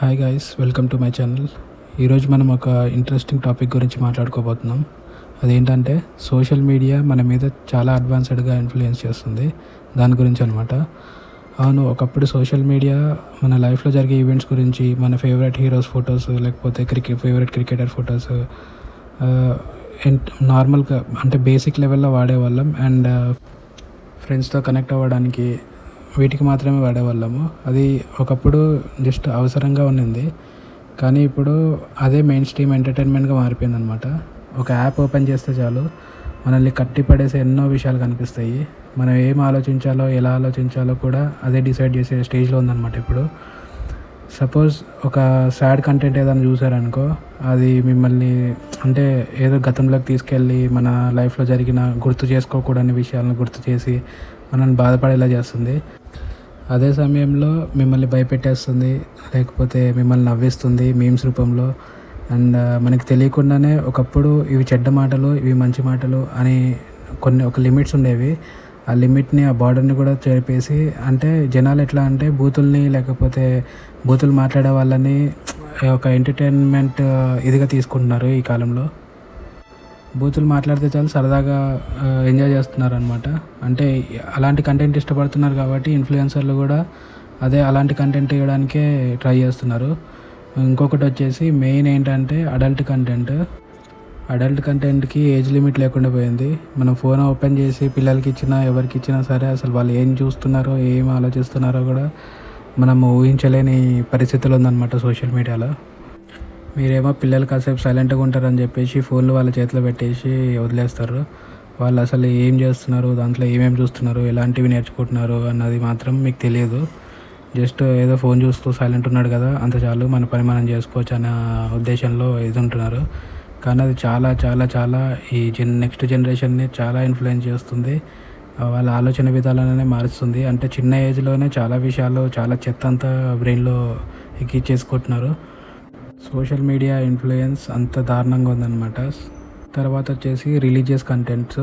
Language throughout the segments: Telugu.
Hi guys welcome to my channel ఈరోజు మనం ఒక ఇంట్రెస్టింగ్ టాపిక్ గురించి మాట్లాడుకోబోతున్నాం. అదేంటంటే సోషల్ మీడియా మన మీద చాలా అడ్వాన్స్డ్గా ఇన్ఫ్లుయెన్స్ చేస్తుంది. దాని గురించి అనమాట అవును ఒకప్పుడు సోషల్ మీడియా మన లైఫ్లో జరిగే ఈవెంట్స్ గురించి మన ఫేవరెట్ హీరోస్ ఫొటోస్ లేకపోతే క్రికెట్ ఫేవరెట్ క్రికెటర్ ఫొటోస్ నార్మల్గా అంటే బేసిక్ లెవెల్లో వాడేవాళ్ళం అండ్ ఫ్రెండ్స్తో కనెక్ట్ అవ్వడానికి వీటికి మాత్రమే వాడేవాళ్ళము. అది ఒకప్పుడు జస్ట్ అవసరంగా ఉన్నింది. కానీ ఇప్పుడు అదే మెయిన్ స్ట్రీమ్ ఎంటర్టైన్మెంట్గా మారిపోయింది అనమాట ఒక యాప్ ఓపెన్ చేస్తే చాలు మనల్ని కట్టి పడేసే ఎన్నో విషయాలు కనిపిస్తాయి. మనం ఏం ఆలోచించాలో ఎలా ఆలోచించాలో కూడా అదే డిసైడ్ చేసే స్టేజ్లో ఉందన్నమాట ఇప్పుడు. సపోజ్ ఒక సాడ్ కంటెంట్ ఏదైనా చూసారనుకో అది మిమ్మల్ని అంటే ఏదో గతంలోకి తీసుకెళ్ళి మన లైఫ్లో జరిగిన గుర్తు చేసుకోకూడని విషయాలను గుర్తు చేసి మనల్ని బాధపడేలా చేస్తుంది. అదే సమయంలో మిమ్మల్ని భయపెట్టేస్తుంది లేకపోతే మిమ్మల్ని నవ్విస్తుంది మీమ్స్ రూపంలో. అండ్ మనకి తెలియకుండానే ఒకప్పుడు ఇవి చెడ్డ మాటలు ఇవి మంచి మాటలు అని కొన్ని ఒక లిమిట్స్ ఉండేవి. ఆ లిమిట్ని ఆ బార్డర్ని కూడా చేపేసి అంటే జనాలు ఎట్లా అంటే బూతుల్ని లేకపోతే బూతులు మాట్లాడే వాళ్ళని ఒక ఎంటర్టైన్మెంట్ ఇదిగా తీసుకుంటున్నారు ఈ కాలంలో. బూతులు మాట్లాడితే చాలు సరదాగా ఎంజాయ్ చేస్తున్నారు అనమాట అంటే అలాంటి కంటెంట్ ఇష్టపడుతున్నారు కాబట్టి ఇన్ఫ్లుయెన్సర్లు కూడా అదే అలాంటి కంటెంట్ ఇవ్వడానికే ట్రై చేస్తున్నారు. ఇంకొకటి వచ్చేసి మెయిన్ ఏంటంటే అడల్ట్ కంటెంట్ అడల్ట్ కంటెంట్కి ఏజ్ లిమిట్ లేకుండా పోయింది. మనం ఫోన్ ఓపెన్ చేసి పిల్లలకి ఇచ్చినా ఎవరికి ఇచ్చినా సరే అసలు వాళ్ళు ఏం చూస్తున్నారో ఏం ఆలోచిస్తున్నారో కూడా మనం ఊహించలేని పరిస్థితులు ఉందన్నమాట సోషల్ మీడియాలో మీరేమో పిల్లలు కాసేపు సైలెంట్గా ఉంటారని చెప్పేసి ఫోన్లు వాళ్ళ చేతిలో పెట్టేసి వదిలేస్తారు. వాళ్ళు అసలు ఏం చేస్తున్నారు? దాంట్లో ఏమేమి చూస్తున్నారు? ఎలాంటివి నేర్చుకుంటున్నారు అన్నది మాత్రం మీకు తెలియదు. జస్ట్ ఏదో ఫోన్ చూస్తూ సైలెంట్ ఉన్నాడు కదా అంత చాలు మన పని మనం చేసుకోవచ్చు అనే ఉద్దేశంలో ఇది ఉంటున్నారు. కానీ అది చాలా చాలా చాలా ఈ జన్ నెక్స్ట్ జనరేషన్ని చాలా ఇన్ఫ్లుయెన్స్ చేస్తుంది. వాళ్ళ ఆలోచన విధానాలనే మారుస్తుంది. అంటే చిన్న ఏజ్లోనే చాలా విషయాలు చాలా చెత్త అంతా బ్రెయిన్లో ఎక్కిచ్చేసుకుంటున్నారు. సోషల్ మీడియా ఇన్ఫ్లుయెన్స్ అంత దారుణంగా ఉందన్నమాట. తర్వాత వచ్చేసి రిలీజియస్ కంటెంట్స్.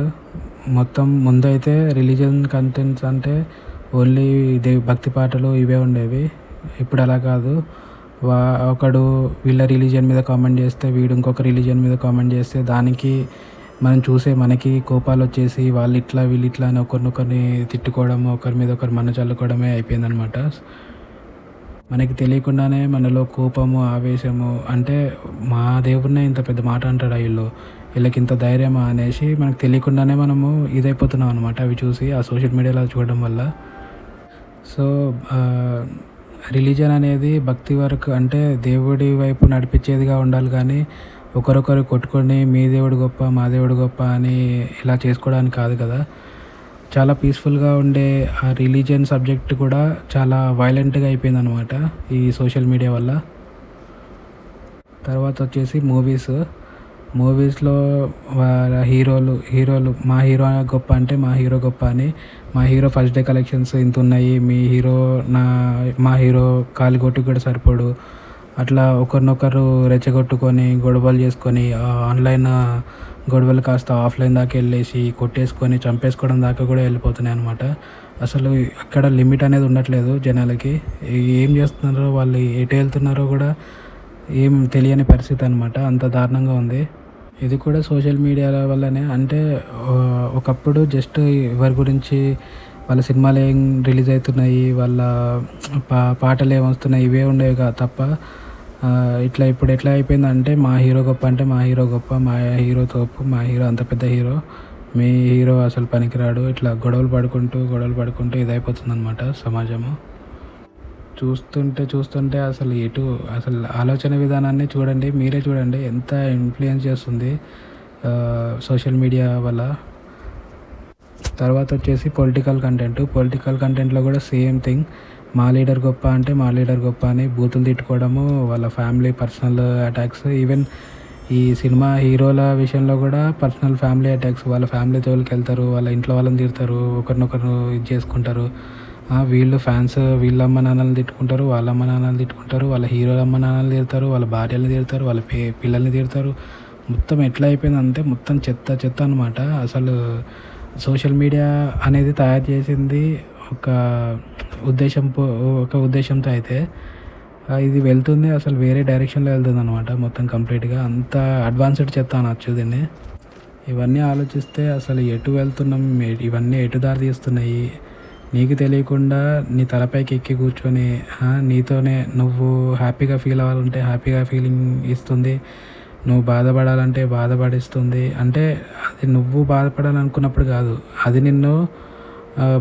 మొత్తం ముందైతే రిలీజియన్ కంటెంట్స్ అంటే ఓన్లీ దేవి భక్తి పాటలు ఇవే ఉండేవి. ఇప్పుడు అలా కాదు. వా ఒకడు వీళ్ళ రిలీజియన్ మీద కామెంట్ చేస్తే వీడు ఇంకొక రిలీజియన్ మీద కామెంట్ చేస్తే దానికి మనం చూసే మనకి కోపాలు వచ్చేసి వాళ్ళు ఇట్లా వీళ్ళు ఇట్లా అని ఒకరినొకరిని తిట్టుకోవడం ఒకరి మీద ఒకరు మన చల్లుకోవడమే అయిపోయిందనమాట మనకి తెలియకుండానే మనలో కోపము ఆవేశము అంటే మా దేవుడినే ఇంత పెద్ద మాట అంటాడు వీళ్ళు? వీళ్ళకి ఇంత ధైర్యమా అనేసి మనకు తెలియకుండానే మనము ఇదైపోతున్నాం అనమాట అవి చూసి ఆ సోషల్ మీడియాలో చూడడం వల్ల. సో రిలీజన్ అనేది భక్తి వరకు అంటే దేవుడి వైపు నడిపించేదిగా ఉండాలి కానీ ఒకరొకరు కొట్టుకొని మీ దేవుడు గొప్ప మా దేవుడు గొప్ప అని ఇలా చేసుకోవడానికి కాదు కదా. చాలా పీస్ఫుల్గా ఉండే ఆ రిలీజియన్ సబ్జెక్ట్ కూడా చాలా వైలెంట్గా అయిపోయింది అనమాట ఈ సోషల్ మీడియా వల్ల. తర్వాత వచ్చేసి మూవీస్ మూవీస్లో హీరోలు హీరోలు మా హీరో గొప్ప అంటే మా హీరో గొప్ప అని మా హీరో ఫస్ట్ డే కలెక్షన్స్ ఇంత ఉన్నాయి మీ హీరో నా మా హీరో కాలిగొట్టు కూడా సరిపోడు. అట్లా ఒకరినొకరు రెచ్చగొట్టుకొని గొడవలు చేసుకొని ఆన్లైన్ గొడవలు కాస్త ఆఫ్లైన్ దాకా వెళ్ళేసి కొట్టేసుకొని చంపేసుకోవడం దాకా కూడా వెళ్ళిపోతున్నాయి అనమాట అసలు అక్కడ లిమిట్ అనేది ఉండట్లేదు జనాలకి. ఏం చేస్తున్నారో వాళ్ళు ఎటు వెళ్తున్నారో కూడా ఏం తెలియని పరిస్థితి అనమాట అంత దారుణంగా ఉంది. ఇది కూడా సోషల్ మీడియా వల్లనే. అంటే ఒకప్పుడు జస్ట్ ఎవరి గురించి వాళ్ళ సినిమాలు ఏం రిలీజ్ అవుతున్నాయి వాళ్ళ పా పాటలు ఏం వస్తున్నాయి ఇవే ఉండేవి తప్ప ఇట్లా ఇప్పుడు ఎట్లా అయిపోయిందంటే మా హీరో గొప్ప అంటే మా హీరో గొప్ప మా హీరో తోపు మా హీరో అంత పెద్ద హీరో. మీ హీరో అసలు పనికిరాడు. ఇట్లా గొడవలు పడుకుంటూ గొడవలు పడుకుంటూ ఇదైపోతుంది అనమాట సమాజము. చూస్తుంటే చూస్తుంటే అసలు ఎటు అసలు ఆలోచన విధానాన్ని చూడండి మీరే చూడండి ఎంత ఇన్ఫ్లుయెన్స్ చేస్తుంది సోషల్ మీడియా వల్ల. తర్వాత వచ్చేసి పొలిటికల్ కంటెంట్ పొలిటికల్ కంటెంట్లో కూడా సేమ్ థింగ్ మా లీడర్ గొప్ప అంటే మా లీడర్ గొప్ప అని బూతులు తిట్టుకోవడము వాళ్ళ ఫ్యామిలీ పర్సనల్ అటాక్స్ ఈవెన్ ఈ సినిమా హీరోల విషయంలో కూడా పర్సనల్ ఫ్యామిలీ అటాక్స్ వాళ్ళ ఫ్యామిలీ జోలికి వెళ్తారు వాళ్ళ ఇంట్లో వాళ్ళని తిడతారు ఒకరినొకరు ఇది చేసుకుంటారు. వీళ్ళు ఫ్యాన్స్ వీళ్ళ అమ్మ నాన్నలు తిట్టుకుంటారు వాళ్ళ అమ్మ నాన్నలు తిట్టుకుంటారు వాళ్ళ హీరోల అమ్మ నాన్నలు తిడతారు వాళ్ళ భార్యలు తిడతారు వాళ్ళ పే పిల్లల్ని తిడతారు. మొత్తం ఎట్లా అయిపోయిందంటే మొత్తం చెత్త చెత్త అనమాట అసలు సోషల్ మీడియా అనేది తయారు చేసింది ఒక ఉద్దేశం ఒక ఉద్దేశంతో అయితే ఇది వెళ్తుంది. అసలు వేరే డైరెక్షన్లో వెళ్తుంది అనమాట మొత్తం కంప్లీట్గా. అంత అడ్వాన్స్డ్ చెత్త అనొచ్చు దీన్ని. ఇవన్నీ ఆలోచిస్తే అసలు ఎటు వెళ్తున్నాం? ఇవన్నీ ఎటు దారి తీస్తున్నాయి? నీకు తెలియకుండా నీ తలపైకి ఎక్కి కూర్చొని నీతోనే నువ్వు హ్యాపీగా ఫీల్ అవ్వాలంటే హ్యాపీగా ఫీలింగ్ ఇస్తుంది. నువ్వు బాధపడాలంటే బాధపడిస్తుంది. అంటే అది నువ్వు బాధపడాలనుకున్నప్పుడు కాదు అది నిన్ను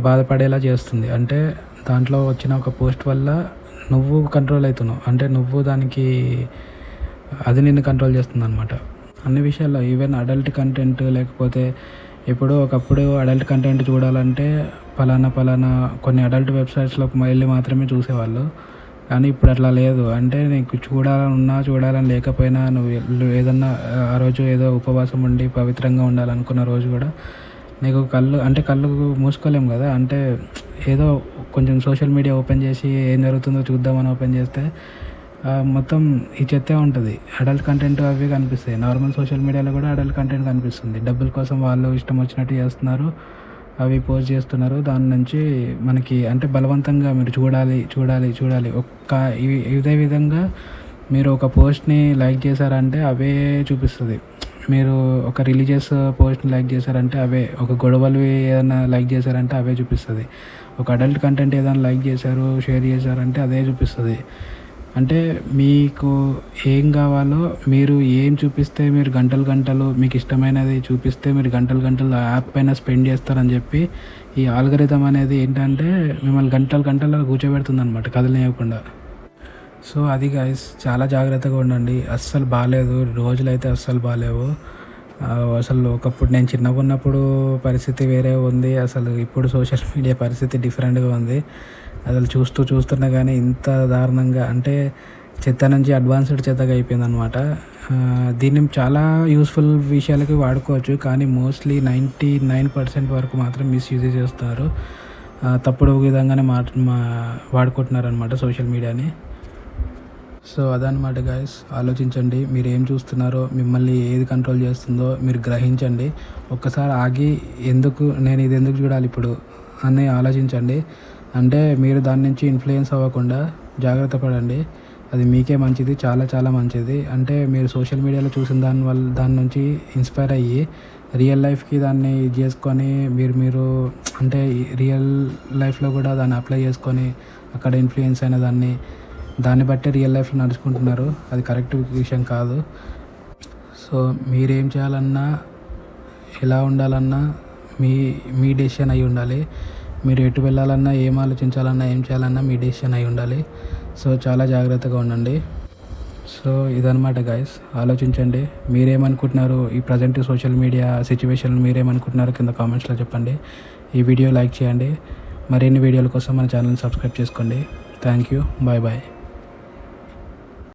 బాధపడేలా చేస్తుంది. అంటే దాంట్లో వచ్చిన ఒక పోస్ట్ వల్ల నువ్వు కంట్రోల్ అవుతున్నావు. అంటే నువ్వు దానికి అది నిన్ను కంట్రోల్ చేస్తుంది అనమాట అన్ని విషయాల్లో ఈవెన్ అడల్ట్ కంటెంట్ లేకపోతే ఇప్పుడు ఒకప్పుడు అడల్ట్ కంటెంట్ చూడాలంటే పలానా పలానా కొన్ని అడల్ట్ వెబ్సైట్స్లోకి వెళ్ళి మాత్రమే చూసేవాళ్ళు. కానీ ఇప్పుడు అట్లా లేదు. అంటే నీకు చూడాలన్నా చూడాలని లేకపోయినా నువ్వు ఏదన్నా ఆ రోజు ఏదో ఉపవాసం ఉండి పవిత్రంగా ఉండాలనుకున్న రోజు కూడా నీకు కళ్ళు అంటే కళ్ళు మూసుకోలేము కదా? అంటే ఏదో కొంచెం సోషల్ మీడియా ఓపెన్ చేసి ఏం జరుగుతుందో చూద్దామని ఓపెన్ చేస్తే మొత్తం ఈ చెత్తే ఉంటుంది. అడల్ట్ కంటెంట్ అవి కనిపిస్తాయి. నార్మల్ సోషల్ మీడియాలో కూడా అడల్ట్ కంటెంట్ కనిపిస్తుంది. డబ్బుల కోసం వాళ్ళు ఇష్టం వచ్చినట్టు చేస్తున్నారు అవి పోస్ట్ చేస్తున్నారు. దాని నుంచి మనకి అంటే బలవంతంగా మీరు చూడాలి చూడాలి చూడాలి. ఒక్క ఇదే విధంగా మీరు ఒక పోస్ట్ని లైక్ చేశారంటే అవే చూపిస్తుంది. మీరు ఒక రిలీజియస్ పోస్ట్ని లైక్ చేశారంటే అవే ఒక గొడవలు ఏదైనా లైక్ చేశారంటే అవే చూపిస్తుంది. ఒక అడల్ట్ కంటెంట్ ఏదైనా లైక్ చేశారు షేర్ చేశారంటే అదే చూపిస్తుంది. అంటే మీకు ఏం కావాలో మీరు ఏం చూపిస్తే మీరు గంటలు గంటలు మీకు ఇష్టమైనది చూపిస్తే మీరు గంటలు గంటలు యాప్ పైన స్పెండ్ చేస్తారని చెప్పి ఈ ఆల్గరిథం అనేది ఏంటంటే మిమ్మల్ని గంటలు గంటలు కూర్చోబెడుతుంది అనమాట కదలనివ్వకుండా సో అది గైస్ చాలా జాగ్రత్తగా ఉండండి. అస్సలు బాగాలేదు రోజులైతే అస్సలు బాగాలేవు. అసలు ఒకప్పుడు నేను చిన్నగా ఉన్నప్పుడు పరిస్థితి వేరే ఉంది. అసలు ఇప్పుడు సోషల్ మీడియా పరిస్థితి డిఫరెంట్గా ఉంది. అసలు చూస్తూ చూస్తున్నా కానీ ఇంత దారుణంగా అంటే చెత్త నుంచి అడ్వాన్స్డ్ చెత్తగా అయిపోయింది అనమాట దీన్ని చాలా యూస్ఫుల్ విషయాలకి వాడుకోవచ్చు కానీ మోస్ట్లీ నైంటీ నైన్ పర్సెంట్ వరకు మాత్రం మిస్యూజ్ చేస్తున్నారు తప్పుడు విధంగానే మా మా వాడుకుంటున్నారు అనమాట సోషల్ మీడియాని. సో అదనమాట గాయస్ ఆలోచించండి మీరు ఏం చూస్తున్నారో మిమ్మల్ని ఏది కంట్రోల్ చేస్తుందో మీరు గ్రహించండి. ఒక్కసారి ఆగి ఎందుకు నేను ఇది ఎందుకు చూడాలి ఇప్పుడు అని ఆలోచించండి. అంటే మీరు దాని నుంచి ఇన్ఫ్లుయెన్స్ అవ్వకుండా జాగ్రత్త పడండి. అది మీకే మంచిది చాలా చాలా మంచిది. అంటే మీరు సోషల్ మీడియాలో చూసిన దాని వల్ల దాని నుంచి ఇన్స్పైర్ అయ్యి రియల్ లైఫ్కి దాన్ని ఇది చేసుకొని మీరు మీరు అంటే రియల్ లైఫ్లో కూడా దాన్ని అప్లై చేసుకొని అక్కడ ఇన్ఫ్లుయెన్స్ అయిన దాన్ని దాన్ని బట్టే రియల్ లైఫ్లో నడుచుకుంటున్నారు. అది కరెక్ట్ విషయం కాదు. సో మీరేం చేయాలన్నా ఎలా ఉండాలన్నా మీ మీ డెసిషన్ అయి ఉండాలి. మీరు ఎటు వెళ్ళాలన్నా ఏం ఆలోచించాలన్నా ఏం చేయాలన్నా మీ డెసిషన్ అయి ఉండాలి. సో చాలా జాగ్రత్తగా ఉండండి. సో ఇదనమాట గాయస్ ఆలోచించండి. మీరేమనుకుంటున్నారు? ఈ ప్రజెంట్ సోషల్ మీడియా సిచ్యువేషన్ మీరేమనుకుంటున్నారు? కింద కామెంట్స్లో చెప్పండి. ఈ వీడియో లైక్ చేయండి. మరిన్ని వీడియోల కోసం మన ఛానల్ని సబ్స్క్రైబ్ చేసుకోండి. Thank you bye bye